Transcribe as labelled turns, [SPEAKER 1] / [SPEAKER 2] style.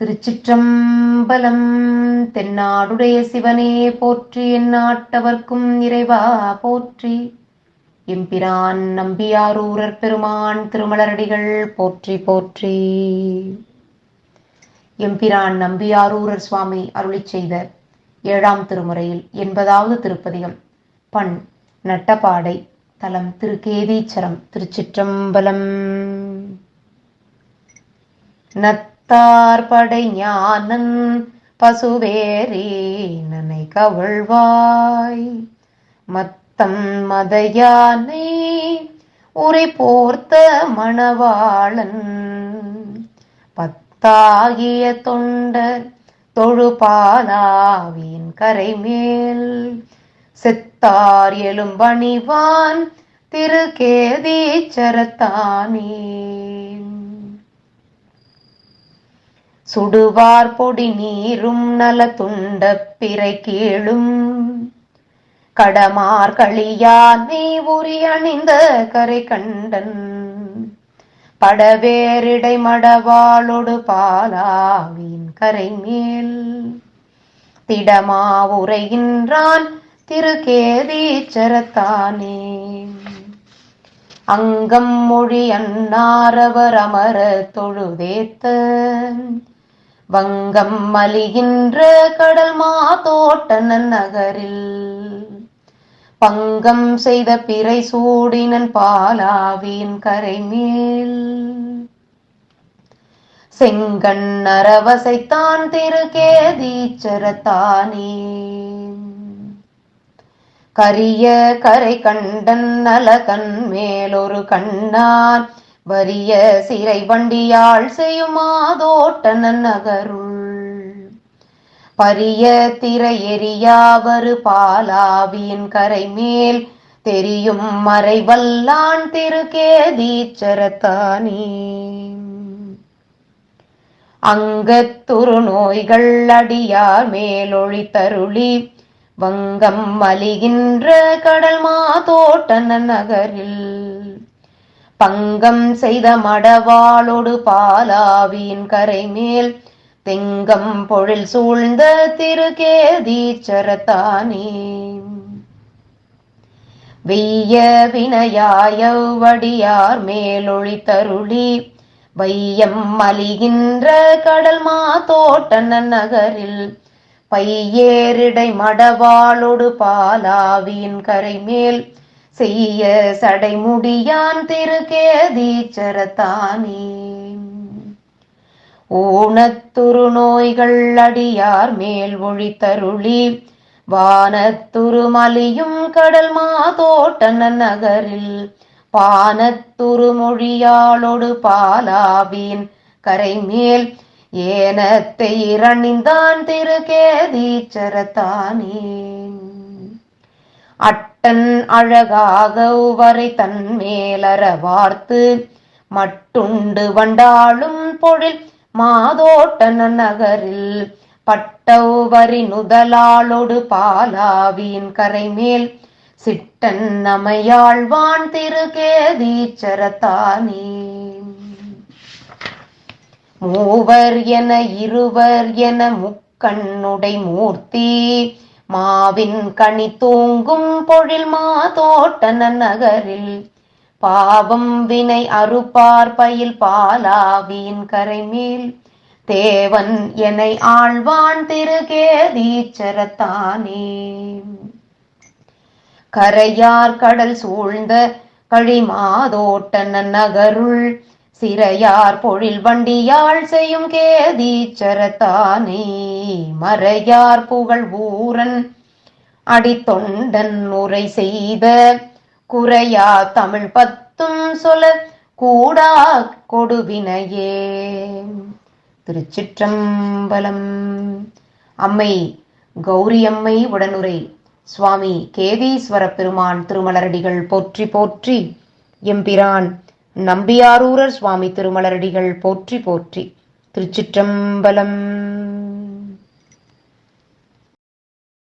[SPEAKER 1] திருச்சிற்றம்பலம் தென்னாடுடைய சிவனே போற்றி என் நாட்டவர்க்கும் இறைவா போற்றி. எம்பிரான் நம்பியாரூரர் பெருமான் திருமலரடிகள் போற்றி போற்றி. எம்பிரான் நம்பியாரூரர் சுவாமி அருளி செய்த ஏழாம் திருமுறையில் எண்பதாவது திருப்பதிகம். பண் நட்டபாடை தலம் திருக்கேதீச்சரம் திருச்சிற்றம்பலம். நத் தார்படை ஞானன் பசுவேரே நனை கவழ்வாய் மத்தம் மதயானை உரை போர்த்த மணவாளன். பத்தாகிய தொண்டர் தொழுபாலாவின் கரைமேல். செத்தார் எலும்பணிவான் திருகேதீச்சரத்தானே சுடுவார் பொடி நீரும் நல துண்ட பிறை கீழும். கடமார் களியானை உரி அணிந்த கரை கண்டன். படவேரிடை மடவாளொடு பாலாவின் கரை மேல். திடமா உரைகின்றான் திருக்கேதீச்சரத்தானே அங்கம் மொழி அன்னாரவர் அமர தொழுதேத்த வங்கம் மலிகின்ற கடல் மாதோட்டனன் நகரில். பங்கம் செய்த பிறை சூடினன் பாலாவின் கரை மேல் செங்கண் அரவசைத்தான் திருக்கேதீச்சரத்தானே கரிய கரை கண்டன் நலகன் மேலொரு கண்ணான் வரிய சிறை வண்டியாள் செய்யுமாதோட்டன நகருள் பரிய திரை எரியாவரு பாலாவியின் கரை மேல் தெரியும் மறைவல்லான் திருக்கேதீச்சரத்தானே. அங்கத்துரு நோய்கள் அடியார் மேலொழி தருளி வங்கம் மலிகின்ற கடல் மாதோட்டன நகரில் பங்கம் செய்த மடவாளோடு பாலாவின் கரை மேல் தெங்கம் பொழில் சூழ்ந்த திருக்கேதீச்சரத்தானே வெய்ய வினையாயவடியார் மேலொழி தருளி வையம் மலிகின்ற கடல் மாதோட்டன நகரில் பையேரிடை மடவாளொடு பாலாவின் கரை மேல் செய்ய சடைமுடியான் திருக்கேதீச்சரத்தானே ஊனத்துரு நோய்கள் அடியார் மேல் ஒளி தருளி வானத்துரு மலியும் கடல் மாதோட்டன நகரில் பானத்துரு மொழியாளோடு பாலாவின் கரை மேல் ஏனத்தை இரணிந்தான் திருக்கேதீச்சரத்தானே அட்டன் அழகாக உவரை தன் மேலற வார்த்து மட்டுண்டு வண்டாளும் பொழில் மாதோட்டன நகரில் பட்டௌவரி நுதலாளொடு பாலாவியின் கரைமேல் சிட்டன் நமையாழ்வான் திருகேதீச்சரத்தானே. மூவர் என இருவர் என முக்கண்ணுடை மூர்த்தி மாவின் கனி தூங்கும் பொழில் மாதோட்டன நகரில். பாவம் வினை அறுப்பார் பயில் பாலாவின் கரைமேல். தேவன் என்னை ஆழ்வான் திருகேதீச்சரத்தானே. கரையார் கடல் சூழ்ந்த கழிமாதோட்டன நகருள். சிறையார் பொழில் வண்டியாள் செய்யும் கேதீச்சரத்தானே மறையார் புகழ் ஊரன் அடித்தொண்டன் உரை செய்த குறையா தமிழ் பத்தும் சொல்ல கூடா கொடுவினையே. திருச்சிற்றம்பலம். அம்மை கௌரியம்மை உடனுரை. சுவாமி கேதீஸ்வர பெருமான் திருமலரடிகள் போற்றி போற்றி எம்பிரான் நம்பியாரூரர் சுவாமி திருமலரடிகள் போற்றி போற்றி திருச்சிற்றம்பலம்.